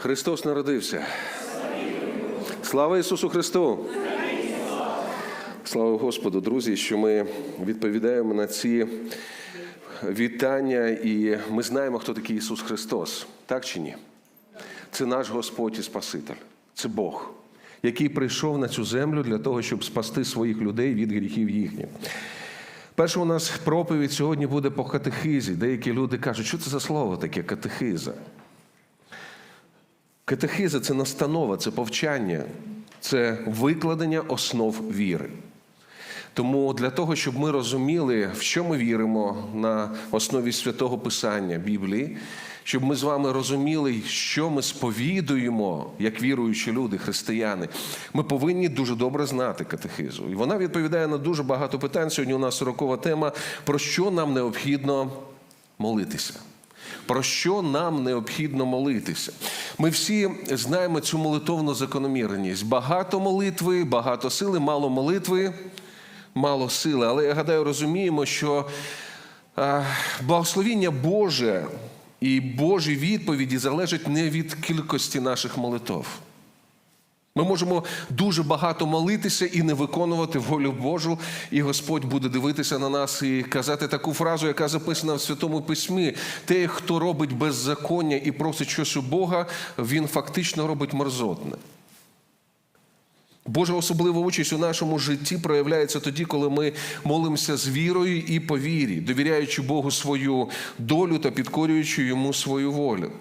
Христос народився. Слава Ісусу Христу! Слава Господу, друзі, що ми відповідаємо на ці вітання, і ми знаємо, хто такий Ісус Христос, так чи ні? Це наш Господь і Спаситель, це Бог, який прийшов на цю землю для того, щоб спасти своїх людей від гріхів їхніх. Перша у нас проповідь сьогодні буде по катехизі. Деякі люди кажуть, що це за слово таке катехиза? Катехиза це настанова, це повчання, це викладення основ віри. Тому для того, щоб ми розуміли, в що ми віримо на основі святого Писання Біблії, щоб ми з вами розуміли, що ми сповідуємо, як віруючі люди, християни, ми повинні дуже добре знати катехизу. І вона відповідає на дуже багато питань. Сьогодні у нас сорокова тема, про що нам необхідно молитися. Про що нам необхідно молитися? Ми всі знаємо цю молитовну закономірність. Багато молитви, багато сили, мало молитви, мало сили. Але я гадаю, розуміємо, що благословіння Боже і Божі відповіді залежать не від кількості наших молитов. Ми можемо дуже багато молитися і не виконувати волю Божу, і Господь буде дивитися на нас і казати таку фразу, яка записана в Святому Письмі: те, хто робить беззаконня і просить щось у Бога, він фактично робить мерзотне. Божа особлива участь у нашому житті проявляється тоді, коли ми молимося з вірою і по вірі, довіряючи Богу свою долю та підкорюючи йому свою волю.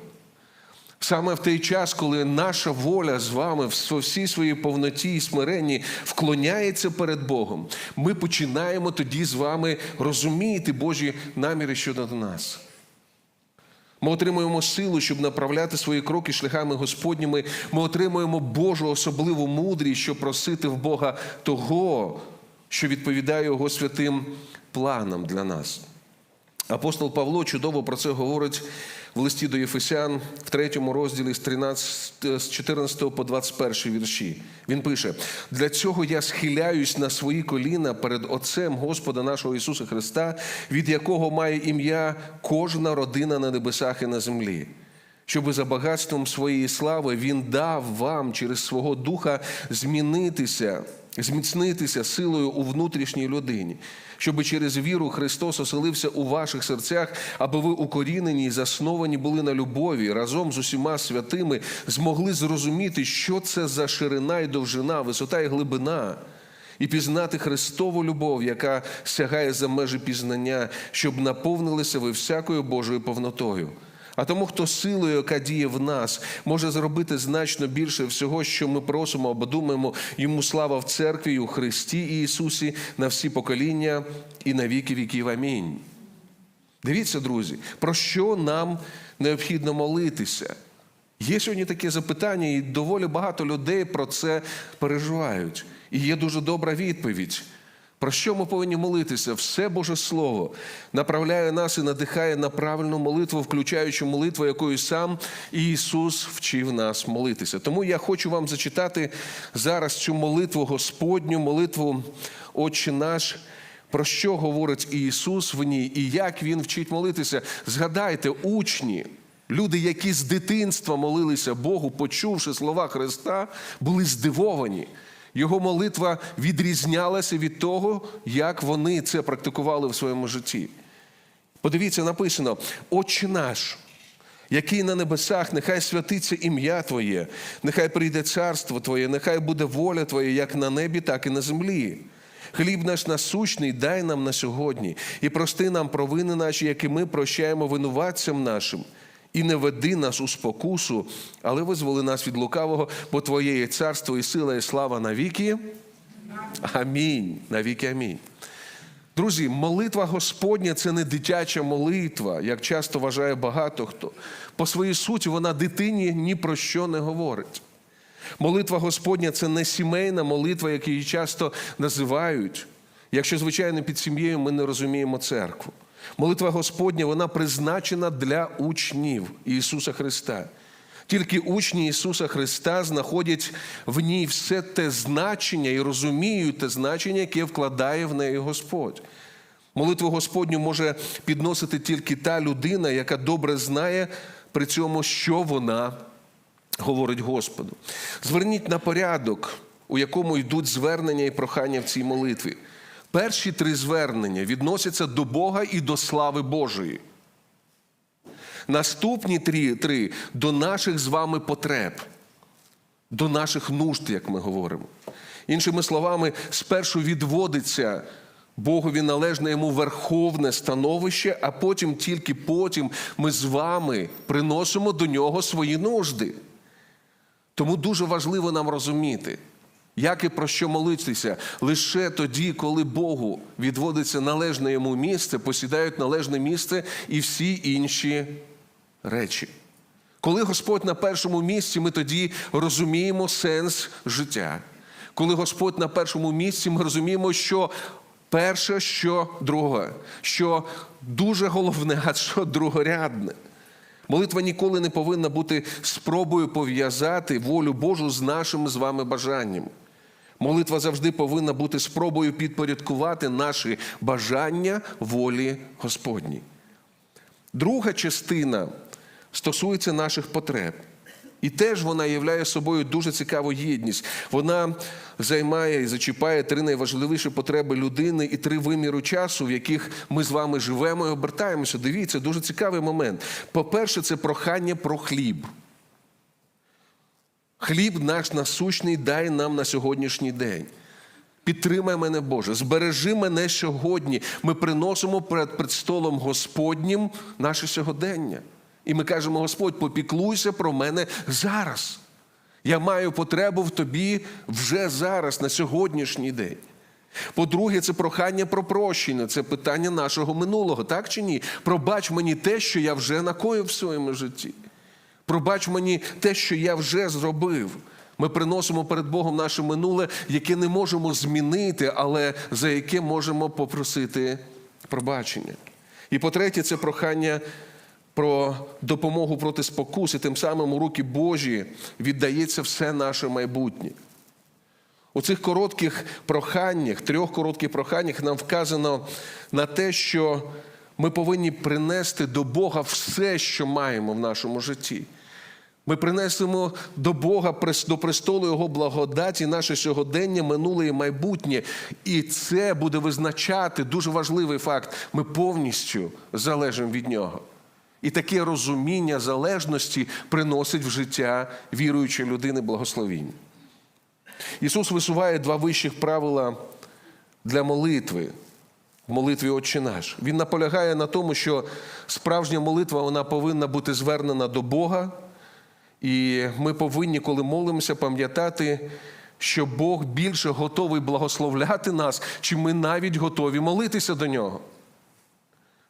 Саме в той час, коли наша воля з вами в всій своїй повноті і смиренні вклоняється перед Богом, ми починаємо тоді з вами розуміти Божі наміри щодо нас. Ми отримуємо силу, щоб направляти свої кроки шляхами Господніми. Ми отримуємо Божу особливу мудрість, щоб просити в Бога того, що відповідає Його святим планам для нас. Апостол Павло чудово про це говорить в листі до Єфесян в третьому розділі з 13, з 14 по 21 вірші. Він пише: для цього я схиляюсь на свої коліна перед Отцем Господа нашого Ісуса Христа, від якого має ім'я кожна родина на небесах і на землі. Щоби за багатством своєї слави Він дав вам через свого духа змінитися, зміцнитися силою у внутрішній людині, щоби через віру Христос оселився у ваших серцях, аби ви укорінені і засновані були на любові, разом з усіма святими змогли зрозуміти, що це за ширина і довжина, висота і глибина. І пізнати Христову любов, яка сягає за межі пізнання, щоб наповнилися ви всякою Божою повнотою. А тому, хто силою, яка діє в нас, може зробити значно більше всього, що ми просимо або думаємо, йому слава в церкві, і у Христі і Ісусі на всі покоління і на віки віків. Амінь. Дивіться, друзі, про що нам необхідно молитися? Є сьогодні таке запитання, і доволі багато людей про це переживають. І є дуже добра відповідь. Про що ми повинні молитися? Все Боже Слово направляє нас і надихає на правильну молитву, включаючи молитву, якою сам Ісус вчив нас молитися. Тому я хочу вам зачитати зараз цю молитву Господню, молитву Отче наш. Про що говорить Ісус в ній і як Він вчить молитися? Згадайте, учні, люди, які з дитинства молилися Богу, почувши слова Христа, були здивовані. Його молитва відрізнялася від того, як вони це практикували в своєму житті. Подивіться, написано: Отче наш, який на небесах, нехай святиться ім'я Твоє, нехай прийде царство Твоє, нехай буде воля Твоя, як на небі, так і на землі. Хліб наш насущний дай нам на сьогодні, і прости нам провини наші, які ми прощаємо винуватцям нашим. І не веди нас у спокусу, але визволи нас від лукавого, бо Твоє є царство і сила, і слава навіки. Амінь. Навіки амінь. Друзі, молитва Господня це не дитяча молитва, як часто вважає багато хто. По своїй суті, вона дитині ні про що не говорить. Молитва Господня це не сімейна молитва, як її часто називають. Якщо, звичайно, під сім'єю ми не розуміємо церкву. Молитва Господня вона призначена для учнів Ісуса Христа. Тільки учні Ісуса Христа знаходять в ній все те значення і розуміють те значення, яке вкладає в неї Господь. Молитву Господню може підносити тільки та людина, яка добре знає при цьому, що вона говорить Господу. Зверніть на порядок, у якому йдуть звернення і прохання в цій молитві. Перші три звернення відносяться до Бога і до слави Божої. Наступні три, три до наших з вами потреб, до наших нужд, як ми говоримо. Іншими словами, спершу відводиться Богові належне йому верховне становище, а потім, тільки потім, ми з вами приносимо до нього свої нужди. Тому дуже важливо нам розуміти, як і про що молитися. Лише тоді, коли Богу відводиться належне йому місце, посідають належне місце і всі інші речі. Коли Господь на першому місці, ми тоді розуміємо сенс життя. Коли Господь на першому місці, ми розуміємо, що перше, що друге, що дуже головне, а що другорядне. Молитва ніколи не повинна бути спробою пов'язати волю Божу з нашими з вами бажаннями. Молитва завжди повинна бути спробою підпорядкувати наші бажання волі Господній. Друга частина стосується наших потреб. І теж вона являє собою дуже цікаву єдність. Вона займає і зачіпає три найважливіші потреби людини і три виміру часу, в яких ми з вами живемо і обертаємося. Дивіться, дуже цікавий момент. По-перше, це прохання про хліб. Хліб наш насущний дай нам на сьогоднішній день. Підтримай мене, Боже, збережи мене сьогодні. Ми приносимо перед предстолом Господнім наше сьогодення. І ми кажемо, Господь, попіклуйся про мене зараз. Я маю потребу в тобі вже зараз, на сьогоднішній день. По-друге, це прохання про прощення, це питання нашого минулого, так чи ні? Пробач мені те, що я вже накоїв в своєму житті. Пробач мені те, що я вже зробив. Ми приносимо перед Богом наше минуле, яке не можемо змінити, але за яке можемо попросити пробачення. І по-третє, це прохання про допомогу проти спокус, і тим самим у руки Божі віддається все наше майбутнє. У цих коротких проханнях, трьох коротких проханнях нам вказано на те, що ми повинні принести до Бога все, що маємо в нашому житті. Ми принесемо до Бога до престолу Його благодаті наше сьогодення, минуле і майбутнє. І це буде визначати дуже важливий факт. Ми повністю залежимо від Нього. І таке розуміння залежності приносить в життя віруючої людини благословіння. Ісус висуває два вищих правила для молитви. В молитві Отче наш. Він наполягає на тому, що справжня молитва вона повинна бути звернена до Бога. І ми повинні, коли молимося, пам'ятати, що Бог більше готовий благословляти нас, чим ми навіть готові молитися до нього.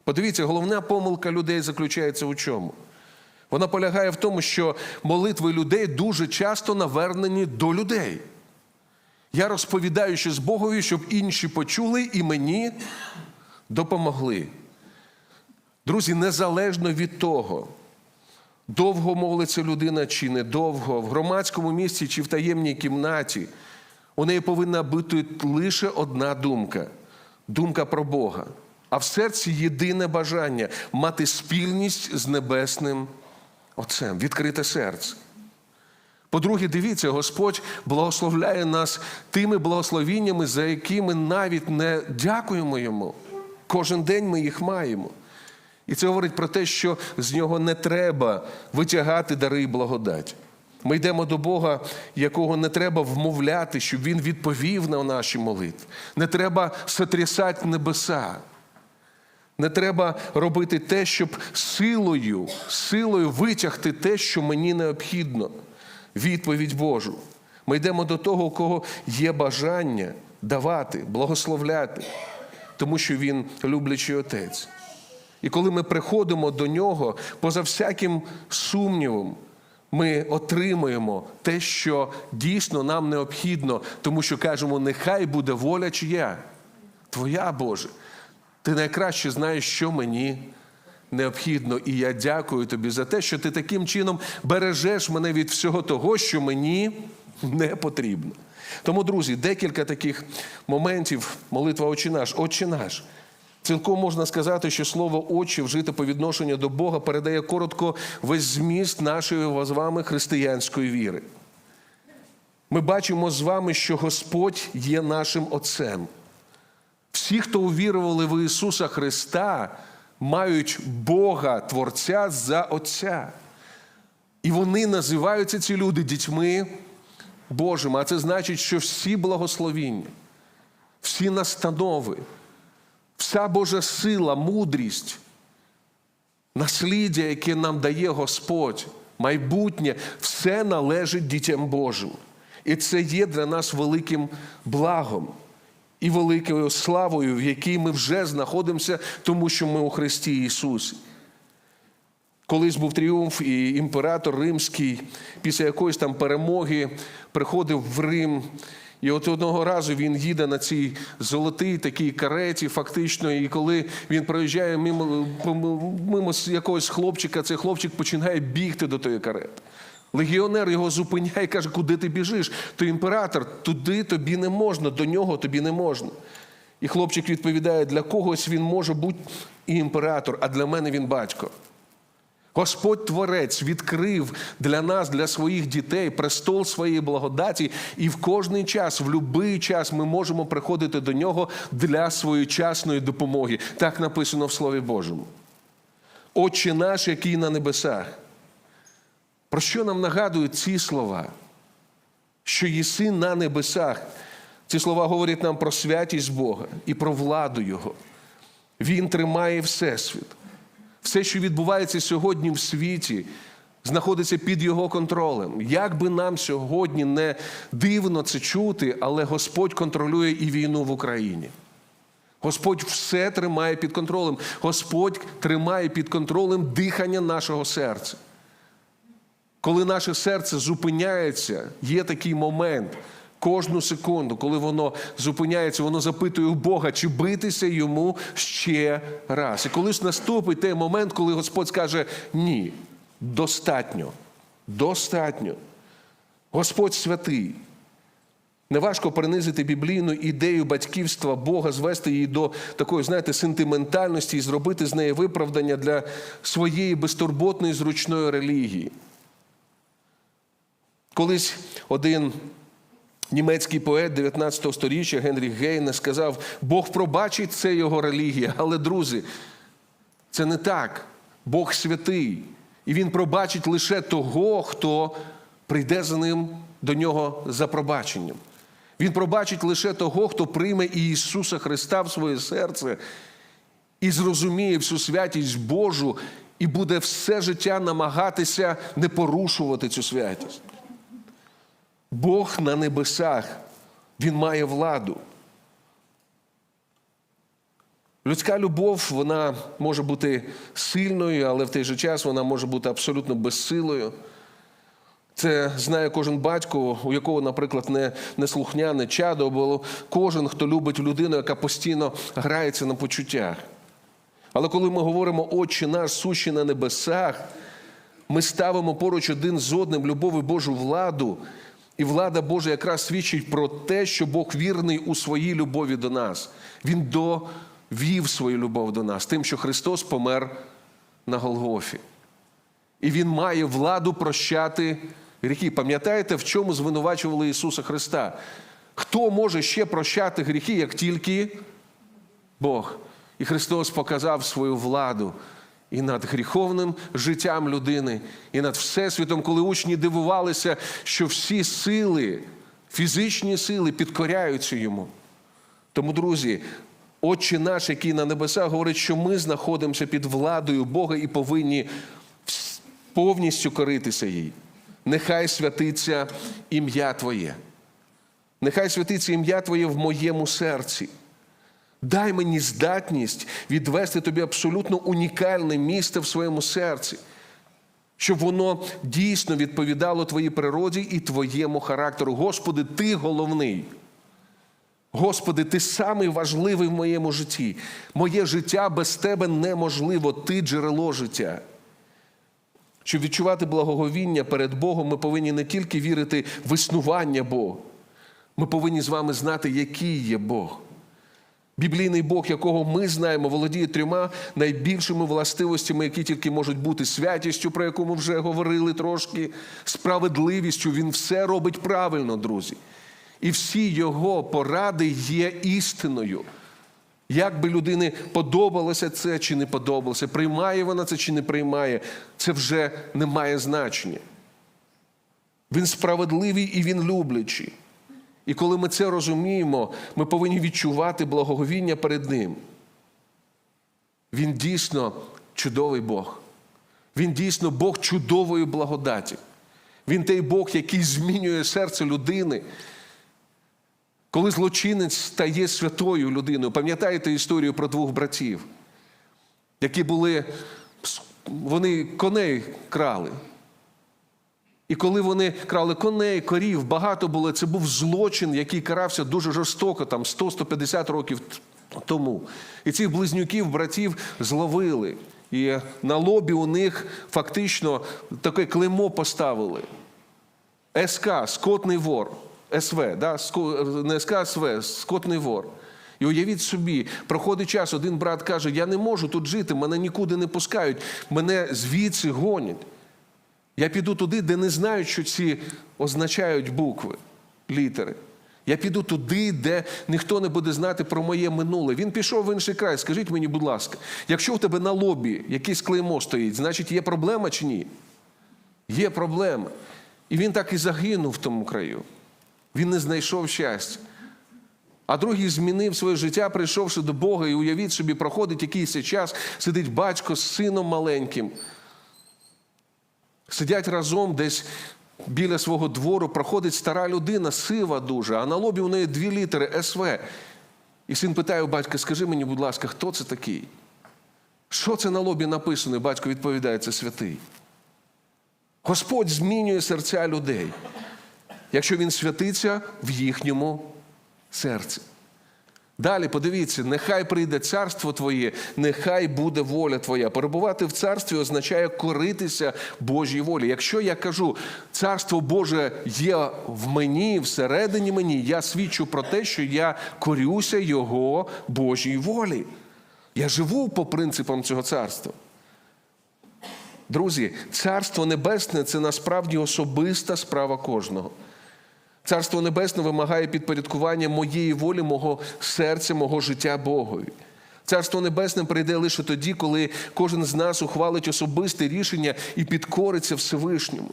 Подивіться, головна помилка людей заключається у чому? Вона полягає в тому, що молитви людей дуже часто навернені до людей. Я розповідаю щось Богові, щоб інші почули і мені допомогли. Друзі, незалежно від того, довго молиться людина чи недовго, в громадському місці чи в таємній кімнаті, у неї повинна бути лише одна думка думка про Бога. А в серці єдине бажання мати спільність з Небесним Отцем, відкрите серце. По-друге, дивіться, Господь благословляє нас тими благословіннями, за які ми навіть не дякуємо Йому. Кожен день ми їх маємо. І це говорить про те, що з нього не треба витягати дари і благодать. Ми йдемо до Бога, якого не треба вмовляти, щоб Він відповів на наші молитви. Не треба сотрясати небеса. Не треба робити те, щоб силою, силою витягти те, що мені необхідно. Відповідь Божу. Ми йдемо до того, у кого є бажання давати, благословляти, тому що Він люблячий отець. І коли ми приходимо до нього, поза всяким сумнівом, ми отримуємо те, що дійсно нам необхідно, тому що кажемо, нехай буде воля чия, Твоя Боже. Ти найкраще знаєш, що мені необхідно. І я дякую тобі за те, що ти таким чином бережеш мене від всього того, що мені не потрібно. Тому, друзі, декілька таких моментів молитва Отче наш. Отче наш. Цілком можна сказати, що слово Отче вжите по відношенню до Бога передає коротко весь зміст нашої з вами християнської віри. Ми бачимо з вами, що Господь є нашим Отцем. Всі, хто увірували в Ісуса Христа, мають Бога Творця за Отця. І вони називаються ці люди дітьми Божими. А це значить, що всі благословіння, всі настанови, вся Божа сила, мудрість, насліддя, яке нам дає Господь, майбутнє, все належить дітям Божим. І це є для нас великим благом і великою славою, в якій ми вже знаходимося, тому що ми у Христі Ісусі. Колись був тріумф, і імператор римський після якоїсь там перемоги приходив в Рим. І от одного разу він їде на цій золотій такій кареті, фактично, і коли він проїжджає мимо, мимо якогось хлопчика, цей хлопчик починає бігти до тої карети. Легіонер його зупиняє і каже, куди ти біжиш? То імператор, туди тобі не можна, до нього тобі не можна. І хлопчик відповідає, для когось він може бути і імператор, а для мене він батько. Господь Творець відкрив для нас, для своїх дітей престол своєї благодаті, і в кожний час, в будь-який час ми можемо приходити до нього для своєчасної допомоги. Так написано в Слові Божому. Отче наш, який на небесах. Про що нам нагадують ці слова? Що єси на небесах. Ці слова говорять нам про святість Бога і про владу Його. Він тримає Всесвіт. Все, що відбувається сьогодні в світі, знаходиться під його контролем. Як би нам сьогодні не дивно це чути, але Господь контролює і війну в Україні. Господь все тримає під контролем. Господь тримає під контролем дихання нашого серця. Коли наше серце зупиняється, є такий момент. Кожну секунду, коли воно зупиняється, воно запитує у Бога, чи битися йому ще раз. І коли ж наступить той момент, коли Господь скаже ні, достатньо, достатньо. Господь святий. Неважко принизити біблійну ідею батьківства Бога, звести її до такої, знаєте, сентиментальності і зробити з неї виправдання для своєї безтурботної зручної релігії. Колись один Німецький поет 19 століття Генріх Гейне сказав: Бог пробачить це його релігія. Але, друзі, це не так. Бог святий. І Він пробачить лише того, хто прийде за ним до нього за пробаченням. Він пробачить лише того, хто прийме Ісуса Христа в своє серце і зрозуміє всю святість Божу, і буде все життя намагатися не порушувати цю святість. Бог на небесах, Він має владу. Людська любов, вона може бути сильною, але в той же час вона може бути абсолютно безсилою. Це знає кожен батько, у якого, наприклад, не неслухняне чадо, або кожен, хто любить людину, яка постійно грається на почуттях. Але коли ми говоримо Отче наш сущий на небесах, ми ставимо поруч один з одним любов і Божу владу. І влада Божа якраз свідчить про те, що Бог вірний у своїй любові до нас. Він довів свою любов до нас, тим, що Христос помер на Голгофі. І Він має владу прощати гріхи. Пам'ятаєте, в чому звинувачували Ісуса Христа? Хто може ще прощати гріхи, як тільки Бог? І Христос показав свою владу і над гріховним життям людини, і над Всесвітом, коли учні дивувалися, що всі сили, фізичні сили підкоряються йому. Тому, друзі, Отче наш, який на небесах, говорить, що ми знаходимося під владою Бога і повинні повністю коритися їй. Нехай святиться ім'я Твоє. Нехай святиться ім'я Твоє в моєму серці. Дай мені здатність відвести тобі абсолютно унікальне місце в своєму серці, щоб воно дійсно відповідало твоїй природі і твоєму характеру. Господи, Ти головний. Господи, Ти самий важливий в моєму житті. Моє життя без Тебе неможливо, Ти джерело життя. Щоб відчувати благоговіння перед Богом, ми повинні не тільки вірити в існування Бога, ми повинні з вами знати, який є Бог. Біблійний Бог, якого ми знаємо, володіє трьома найбільшими властивостями, які тільки можуть бути святістю, про яку ми вже говорили трошки, справедливістю. Він все робить правильно, друзі. І всі його поради є істиною. Як би людині подобалося це чи не подобалося, приймає вона це чи не приймає, це вже не має значення. Він справедливий і він люблячий. І коли ми це розуміємо, ми повинні відчувати благоговіння перед Ним. Він дійсно чудовий Бог. Він дійсно Бог чудової благодаті. Він той Бог, який змінює серце людини. Коли злочинець стає святою людиною, пам'ятаєте історію про двох братів, які були, вони коней крали. І коли вони крали коней, корів, багато було, це був злочин, який карався дуже жорстоко, там 100-150 років тому. І цих близнюків, братів зловили. І на лобі у них фактично таке клеймо поставили. СК, скотний вор, СВ, да? не СК, СВ, скотний вор. І уявіть собі, проходить час, один брат каже: Я не можу тут жити, мене нікуди не пускають, мене звідси гонять. Я піду туди, де не знають, що ці означають букви, літери. Я піду туди, де ніхто не буде знати про моє минуле. Він пішов в інший край. Скажіть мені, будь ласка, якщо у тебе на лобі якесь клеймо стоїть, значить є проблема чи ні? Є проблема. І він так і загинув в тому краю. Він не знайшов щастя. А другий змінив своє життя, прийшовши до Бога, і уявіть собі, проходить якийсь час, сидить батько з сином маленьким. Сидять разом десь біля свого двору, проходить стара людина, сива дуже, а на лобі у неї дві літери СВ. І син питає у батька: скажи мені, будь ласка, хто це такий? Що це на лобі написано? І батько відповідає, це святий. Господь змінює серця людей, якщо він святиться в їхньому серці. Далі подивіться, нехай прийде царство Твоє, нехай буде воля Твоя. Перебувати в царстві означає коритися Божій волі. Якщо я кажу, царство Боже є в мені, всередині мені, я свідчу про те, що я корюся Його Божій волі. Я живу по принципам цього царства. Друзі, царство небесне це насправді особиста справа кожного. Царство Небесне вимагає підпорядкування моєї волі, мого серця, мого життя Богові. Царство Небесне прийде лише тоді, коли кожен з нас ухвалить особисте рішення і підкориться Всевишньому.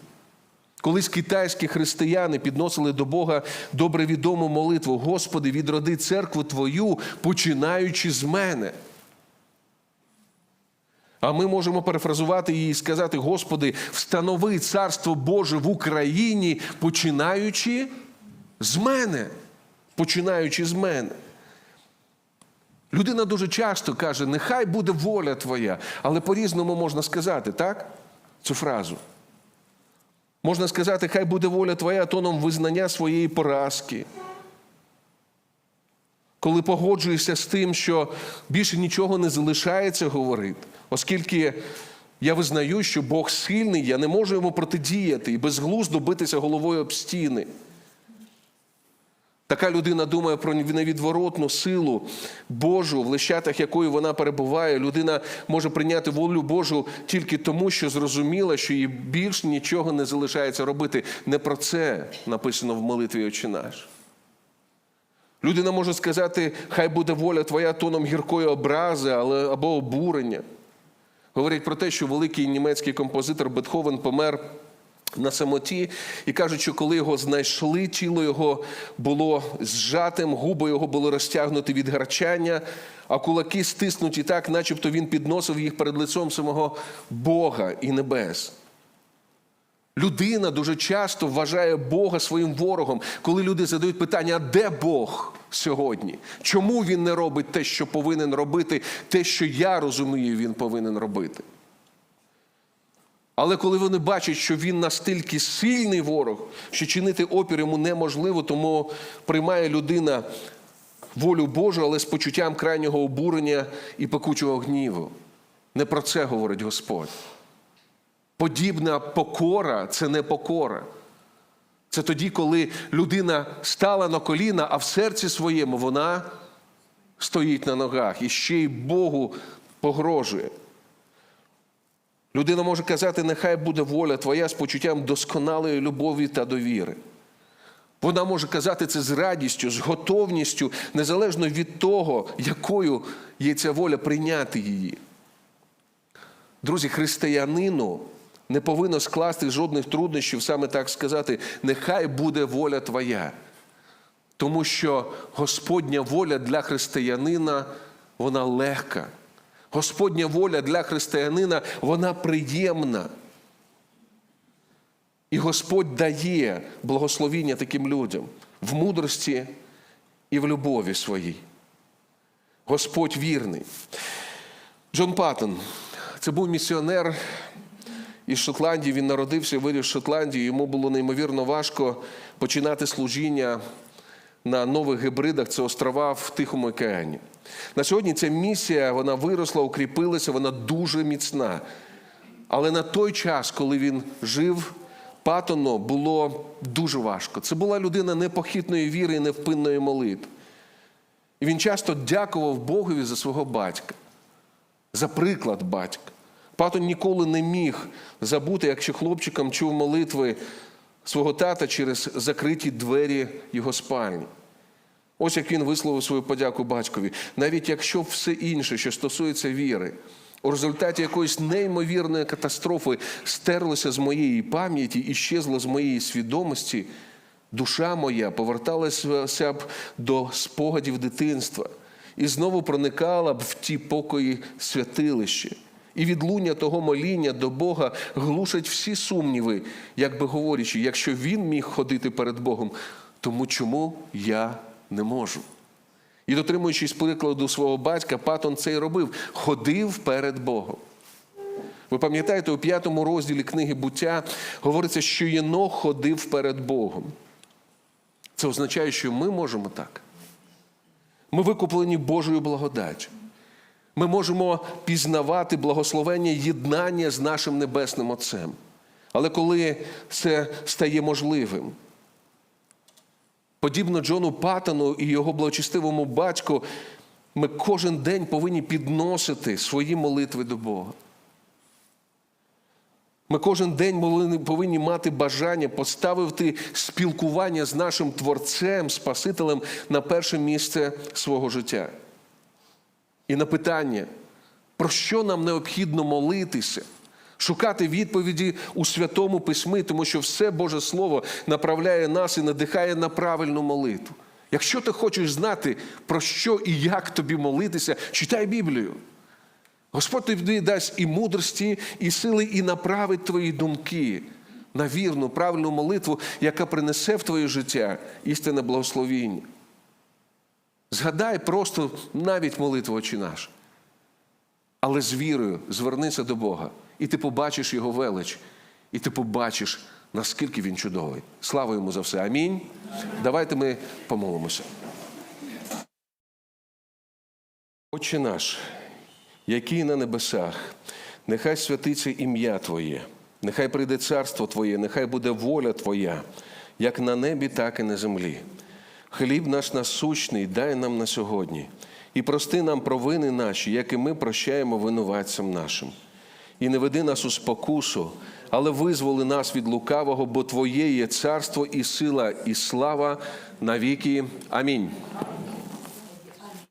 Колись китайські християни підносили до Бога добре відому молитву: Господи, відроди церкву Твою, починаючи з мене. А ми можемо перефразувати її і сказати: Господи, встанови царство Боже в Україні, починаючи з мене. Починаючи з мене. Людина дуже часто каже, нехай буде воля твоя, але по-різному можна сказати, так? Цю фразу. Можна сказати, хай буде воля твоя тоном визнання своєї поразки. Коли погоджуєшся з тим, що більше нічого не залишається говорити, оскільки я визнаю, що Бог сильний, я не можу йому протидіяти і безглуздо битися головою об стіни. Така людина думає про невідворотну силу Божу, в лищатах якої вона перебуває. Людина може прийняти волю Божу тільки тому, що зрозуміла, що їй більш нічого не залишається робити. Не про це написано в молитві «Отче наш». Людина може сказати, хай буде воля твоя тоном гіркої образи але, або обурення. Говорять про те, що великий німецький композитор Бетховен помер на самоті і кажуть, що коли його знайшли, тіло його було зжатим, губи його були розтягнуті від гарчання, а кулаки стиснуті так, начебто він підносив їх перед лицом самого Бога і небес. Людина дуже часто вважає Бога своїм ворогом, коли люди задають питання, а де Бог сьогодні? Чому він не робить те, що повинен робити, те, що я розумію, він повинен робити? Але коли вони бачать, що він настільки сильний ворог, що чинити опір йому неможливо, тому приймає людина волю Божу, але з почуттям крайнього обурення і пекучого гніву. Не про це говорить Господь. Подібна покора це не покора. Це тоді, коли людина стала на коліна, а в серці своєму вона стоїть на ногах і ще й Богу погрожує. Людина може казати, нехай буде воля твоя з почуттям досконалої любові та довіри. Вона може казати це з радістю, з готовністю, незалежно від того, якою є ця воля прийняти її. Друзі, християнину не повинно скласти жодних труднощів саме так сказати, нехай буде воля твоя. Тому що Господня воля для християнина вона легка. Господня воля для християнина вона приємна. І Господь дає благословіння таким людям в мудрості і в любові своїй. Господь вірний. Джон Паттон – це був місіонер із Шотландії. Він народився, виріс в Шотландії. Йому було неймовірно важко починати служіння на нових гибридах. Це острова в Тихому океані. На сьогодні ця місія вона виросла, укріпилася, вона дуже міцна. Але на той час, коли він жив, Патону було дуже важко. Це була людина непохитної віри і невпинної молитви. І він часто дякував Богові за свого батька, за приклад батька. Патон ніколи не міг забути, якщо хлопчиком чув молитви свого тата через закриті двері його спальні. Ось як він висловив свою подяку батькові. Навіть якщо все інше, що стосується віри, у результаті якоїсь неймовірної катастрофи стерлося з моєї пам'яті і щезло з моєї свідомості, душа моя поверталася б до спогадів дитинства і знову проникала б в ті покої святилища. І відлуння того моління до Бога глушать всі сумніви, як би говорячи, якщо він міг ходити перед Богом, тому чому я не можу? І дотримуючись прикладу свого батька, Патон це й робив, ходив перед Богом. Ви пам'ятаєте, у п'ятому розділі книги буття говориться, що Єнох ходив перед Богом. Це означає, що ми можемо так. Ми викуплені Божою благодаттю. Ми можемо пізнавати благословення єднання з нашим Небесним Отцем. Але коли це стає можливим, подібно Джону Паттону і його благочестивому батьку, ми кожен день повинні підносити свої молитви до Бога. Ми кожен день повинні- мати бажання поставити спілкування з нашим Творцем, Спасителем на перше місце свого життя. І на питання, про що нам необхідно молитися, шукати відповіді у Святому Письмі, тому що все Боже Слово направляє нас і надихає на правильну молитву. Якщо ти хочеш знати, про що і як тобі молитися, читай Біблію. Господь тобі дасть і мудрості, і сили, і направить твої думки на вірну, правильну молитву, яка принесе в твоє життя істинне благословіння. Згадай просто навіть молитву «Отче наш. Але з вірою звернися до Бога, і ти побачиш Його велич, і ти побачиш, наскільки він чудовий. Слава йому за все. Амінь. Давайте ми помолимося. Отче наш, який на небесах, нехай святиться ім'я Твоє, нехай прийде царство Твоє, нехай буде воля Твоя, як на небі, так і на землі. Хліб наш насущний дай нам на сьогодні, і прости нам провини наші, як і ми прощаємо винуватцям нашим. І не веди нас у спокусу, але визволи нас від лукавого, бо Твоє є царство і сила, і слава навіки. Амінь.